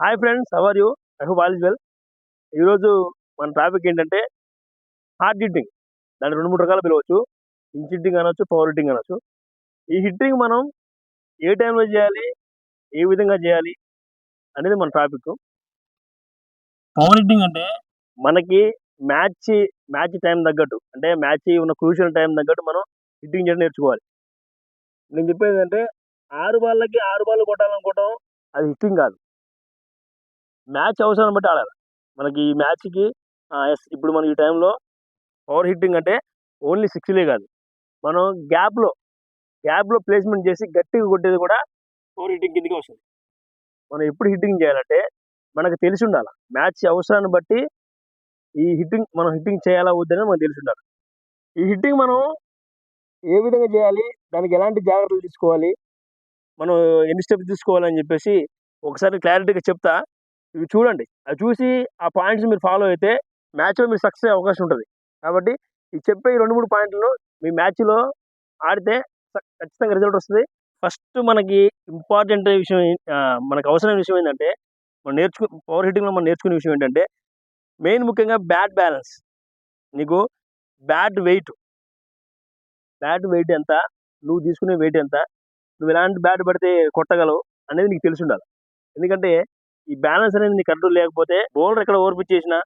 Hi friends how are you I hope all is well ఈరోజు మన topic ఏంటంటే hard hitting దాన్ని రెండు మూడు రకాలు పిలవచ్చు. ఇంచ్ హిట్టింగ్ అనొచ్చు పవర్ హిట్టింగ్ అనొచ్చు. ఈ హిట్టింగ్ మనం ఏ టైంలో చేయాలి ఏ విధంగా చేయాలి అనేది మన టాపిక్ పవర్ హిట్టింగ్ అంటే మనకి మ్యాచ్ మ్యాచ్ టైం తగ్గట్టు అంటే మ్యాచ్ ఉన్న క్రూషియల్ టైం తగ్గట్టు మనం హిట్టింగ్ చేయడం నేర్చుకోవాలి. నేను చెప్పేది అంటే ఆరు బాళ్ళకి ఆరు బాళ్ళు కొట్టాలనుకోవటం అది హిట్టింగ్ కాదు. మ్యాచ్ అవసరాన్ని బట్టి ఆడాలి. మనకి ఈ మ్యాచ్కి ఎస్ ఇప్పుడు మనకి ఈ టైంలో పవర్ హిట్టింగ్ అంటే ఓన్లీ సిక్స్లే కాదు. మనం గ్యాప్లో గ్యాప్లో ప్లేస్మెంట్ చేసి గట్టిగా కొట్టేది కూడా పవర్ హిట్టింగ్ కిందకి వస్తుంది. మనం ఎప్పుడు హిట్టింగ్ చేయాలంటే మనకు తెలిసి ఉండాలి. మ్యాచ్ అవసరాన్ని బట్టి ఈ హిట్టింగ్ మనం హిట్టింగ్ చేయాలా వద్దనే మనకు తెలిసి ఉండాలి. ఈ హిట్టింగ్ మనం ఏ విధంగా చేయాలి దానికి ఎలాంటి జాగ్రత్తలు తీసుకోవాలి మనం ఎన్ని స్టెప్స్ తీసుకోవాలని చెప్పేసి ఒకసారి క్లారిటీగా చెప్తా. ఇవి చూడండి. అవి చూసి ఆ పాయింట్స్ మీరు ఫాలో అయితే మ్యాచ్లో మీరు సక్సెస్ అయ్యే అవకాశం ఉంటుంది. కాబట్టి ఈ చెప్పే ఈ రెండు మూడు పాయింట్లు మీ మ్యాచ్లో ఆడితే స- ఖచ్చితంగా రిజల్ట్ వస్తుంది. ఫస్ట్ మనకి ఇంపార్టెంట్ విషయం మనకు అవసరమైన విషయం ఏంటంటే మనం నేర్చుకు పవర్ హిట్టింగ్లో మనం నేర్చుకునే విషయం ఏంటంటే మెయిన్ ముఖ్యంగా బ్యాట్ బ్యాలెన్స్. నీకు బ్యాట్ వెయిట్. బ్యాట్ వెయిట్ ఎంత? నువ్వు తీసుకునే వెయిట్ ఎంత? నువ్వు ఎలాంటి బ్యాట్ పడితే కొట్టగలవు? అనేది నీకు తెలిసి ఉండాలి. ఎందుకంటే ఈ బ్యాలెన్స్ అనేది నీకు కంట్రోల్ లేకపోతే బౌలర్ ఎక్కడ ఓవర్ పిచ్ చేసినా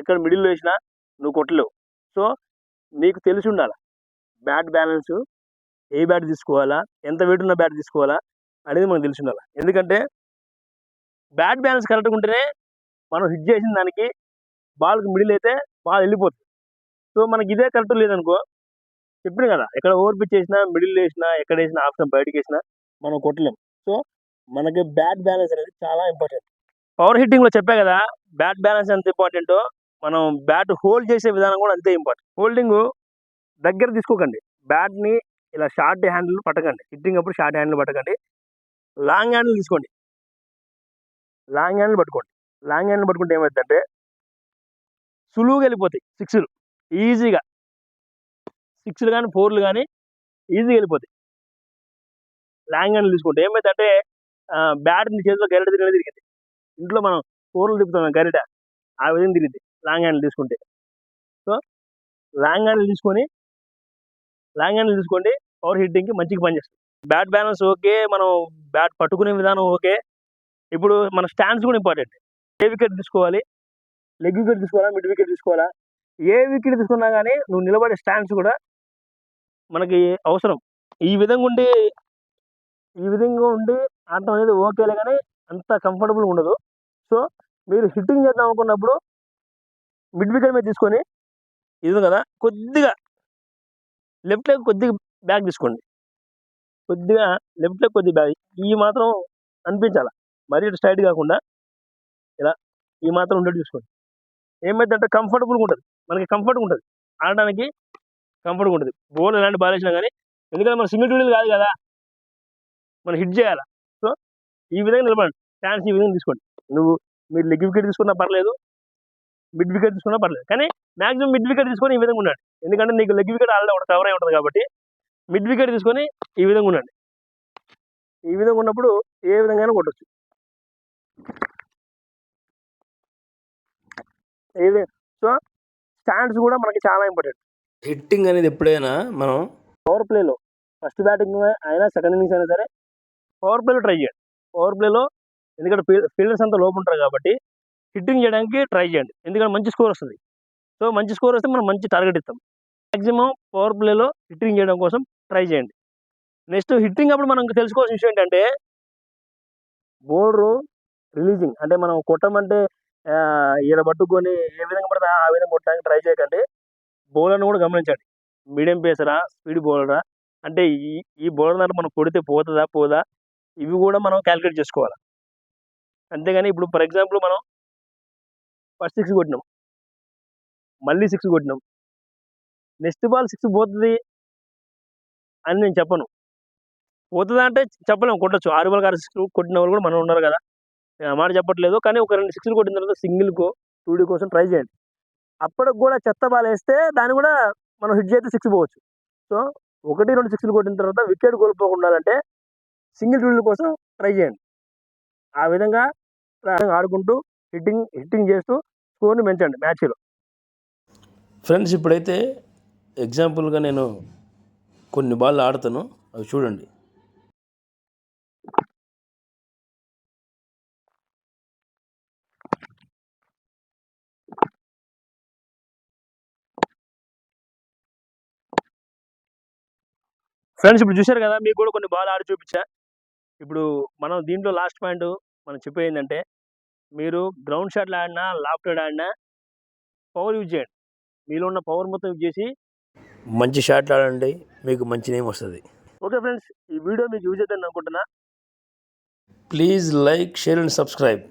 ఎక్కడ మిడిల్లో వేసినా నువ్వు కొట్టలేవు. సో నీకు తెలిసి ఉండాలి? బ్యాట్ బ్యాలెన్స్ ఏ బ్యాట్ తీసుకోవాలా? ఎంత వెయిట్ ఉన్న బ్యాట్ తీసుకోవాలా? అనేది మనకు తెలిసి ఉండాలి? ఎందుకంటే బ్యాట్ బ్యాలెన్స్ కరెక్ట్గా ఉంటేనే మనం హిట్ చేసిన దానికి బాల్కి మిడిల్ అయితే బాల్ వెళ్ళిపోతుంది. సో మనకి ఇదే కరెక్ట్ లేదనుకో చెప్పిన కదా ఎక్కడ ఓవర్ పిచ్ చేసినా మిడిల్ వేసినా ఎక్కడ వేసినా ఆప్షన్ బయటకు వేసినా మనం కొట్టలేం. సో మనకి బ్యాట్ బ్యాలెన్స్ అనేది చాలా ఇంపార్టెంట్ పవర్ హిట్టింగ్లో చెప్పా కదా బ్యాట్ బ్యాలెన్స్ ఎంత ఇంపార్టెంటో మనం బ్యాట్ హోల్డ్ చేసే విధానం కూడా అంతే ఇంపార్టెంట్. హోల్డింగ్ దగ్గర తీసుకోకండి. బ్యాట్ని ఇలా షార్ట్ హ్యాండిల్ పట్టకండి. హిట్టింగ్ అప్పుడు షార్ట్ హ్యాండిల్ పట్టకండి. లాంగ్ హ్యాండిల్ తీసుకోండి. లాంగ్ హ్యాండిల్ పట్టుకోండి. లాంగ్ హ్యాండిల్ పట్టుకుంటే ఏమవుతుందంటే సులువుగా వెళ్ళిపోతాయి సిక్స్లు. ఈజీగా. సిక్స్లు కానీ ఫోర్లు కానీ ఈజీగా వెళ్ళిపోతాయి. లాంగ్ హ్యాండిల్ తీసుకుంటే ఏమైందంటే బ్యాట్ నీ చేతిలో గరిట తిరిగి తిరిగింది. ఇంట్లో మనం కూరలు తిప్పుతాం గరిట. ఆ విధంగా తిరిగింది లాంగ్ హ్యాండిల్ తీసుకుంటే. సో లాంగ్ హ్యాండిల్ తీసుకొని లాంగ్ హ్యాండిల్ తీసుకోండి. పవర్ హిట్టింగ్కి మంచిగా పనిచేస్తుంది. బ్యాట్ బ్యాలెన్స్ ఓకే మనం బ్యాట్ పట్టుకునే విధానం ఓకే. ఇప్పుడు మన స్టాండ్స్ కూడా ఇంపార్టెంట్. ఏ వికెట్ తీసుకోవాలి? లెగ్ వికెట్ తీసుకోవాలా? మిడ్ వికెట్ తీసుకోవాలా? ఏ వికెట్ తీసుకున్నా కానీ నువ్వు నిలబడే స్టాండ్స్ కూడా మనకి అవసరం. ఈ విధంగా ఉండి ఈ విధంగా ఉండి ఆడటం అనేది ఓకేలే కానీ అంత కంఫర్టబుల్ ఉండదు. సో మీరు హిట్టింగ్ చేద్దాం అనుకున్నప్పుడు మిడ్ వికెట్ మీద తీసుకొని ఇది కదా కొద్దిగా లెఫ్ట్ లెగ్ కొద్దిగా బ్యాక్ తీసుకోండి. కొద్దిగా లెఫ్ట్ లెగ్ కొద్దిగా బ్యాక్ ఈ మాత్రం అనిపించాల. మరీ స్ట్రైట్ కాకుండా ఇలా ఈ మాత్రం ఉండేది చూసుకోండి. ఏమైందంటే కంఫర్టబుల్గా ఉంటుంది. మనకి కంఫర్ట్గా ఉంటుంది. ఆడడానికి కంఫర్ట్గా ఉంటుంది. బోల్ ఎలాంటి బాల్ వేసినా కానీ ఎందుకంటే మన సింగిల్ డ్యూటీలు కాదు కదా మనం హిట్ చేయాలి? సో ఈ విధంగా నిలబడండి. ఛాన్స్ ఈ విధంగా తీసుకోండి. నువ్వు మీరు లెగ్ వికెట్ తీసుకున్నా పర్లేదు మిడ్ వికెట్ తీసుకున్నా పర్లేదు. కానీ మాక్సిమం మిడ్ వికెట్ తీసుకొని ఈ విధంగా ఉండండి. ఎందుకంటే నీకు లెగ్ వికెట్ ఆల్రెడీ ఒకటి కవర్ అయి ఉంటుంది కాబట్టి మిడ్ వికెట్ తీసుకొని ఈ విధంగా ఉండండి. ఈ విధంగా ఉన్నప్పుడు ఏ విధంగా కొట్టచ్చు. ఏది సో స్టాండ్స్ కూడా మనకి చాలా ఇంపార్టెంట్ హిట్టింగ్ అనేది ఎప్పుడైనా మనం పవర్ ప్లేలో ఫస్ట్ బ్యాటింగ్ అయినా సెకండ్ ఇన్నింగ్స్ అయినా సరే పవర్ ప్లేలో ట్రై చేయండి. పవర్ ప్లేలో ఎందుకంటే ఫీల్డర్స్ అంతా లోపు ఉంటారు కాబట్టి హిట్టింగ్ చేయడానికి ట్రై చేయండి. ఎందుకంటే మంచి స్కోర్ వస్తుంది. సో మంచి స్కోర్ వస్తే మనం మంచి టార్గెట్ ఇస్తాం. మ్యాక్సిమం పవర్ ప్లేలో హిట్టింగ్ చేయడం కోసం ట్రై చేయండి. నెక్స్ట్ హిట్టింగ్ అప్పుడు మనం తెలుసుకోవాల్సిన విషయం ఏంటంటే బౌలరు రిలీజింగ్ అంటే మనం కొట్టమంటే ఆ, ఈడ పట్టుకొని ఏ విధంగా పడితే ఆ విధంగా కొట్టడానికి ట్రై చేయకండి. బౌలర్ని కూడా గమనించండి. మీడియం పేసరా స్పీడ్ బౌలరా? అంటే ఈ ఈ బౌలర్ మనం కొడితే పోతుందా పోదా? ఇవి కూడా మనం క్యాలిక్యులేట్ చేసుకోవాలి. అంతేగాని ఇప్పుడు ఫర్ ఎగ్జాంపుల్ మనం ఫస్ట్ సిక్స్ కొట్టినాం. మళ్ళీ సిక్స్ కొట్టినాం. నెక్స్ట్ బాల్ సిక్స్ పోతుంది అని నేను చెప్పను. పోతుందా అంటే చెప్పలేము కొట్టచ్చు. ఆరు బాల్ ఆరు సిక్స్ కొట్టిన వాళ్ళు కూడా మనం ఉన్నారు కదా. నేను మాట చెప్పట్లేదు. కానీ ఒక రెండు సిక్స్లు కొట్టిన తర్వాత సింగిల్కో టూడీ కోసం ట్రై చేయండి. అప్పటికి కూడా చెత్త బాల్ వేస్తే దాన్ని కూడా మనం హిట్ చేస్తే సిక్స్ పోవచ్చు. సో ఒకటి రెండు సిక్స్లు కొట్టిన తర్వాత వికెట్ కోల్పోకుండా ఉండాలంటే సింగిల్ టూడీల కోసం ట్రై చేయండి. ఆ విధంగా ఆడుకుంటూ హిట్టింగ్ హిట్టింగ్ చేస్తూ స్కోర్ని పెంచండి మ్యాచ్లో ఫ్రెండ్స్ ఇప్పుడైతే ఎగ్జాంపుల్గా నేను కొన్ని బాల్ ఆడతాను. అవి చూడండి. ఫ్రెండ్స్ ఇప్పుడు చూశారు కదా మీకు కూడా కొన్ని బాల్ ఆడి చూపించా. ఇప్పుడు మనం దీంట్లో లాస్ట్ పాయింట్ మనం చెప్పేది ఏంటంటే మీరు గ్రౌండ్ షాట్లు ఆడినా లాఫ్టెడ్ ఆడినా పవర్ యూజ్ చేయండి. మీలో ఉన్న పవర్ మొత్తం యూజ్ చేసి మంచి షాట్లు ఆడండి మీకు మంచి నేమ్ వస్తుంది. ఓకే ఫ్రెండ్స్ ఈ వీడియో మీకు యూజ్ అవుతుంది అనుకుంటున్నా please like share and subscribe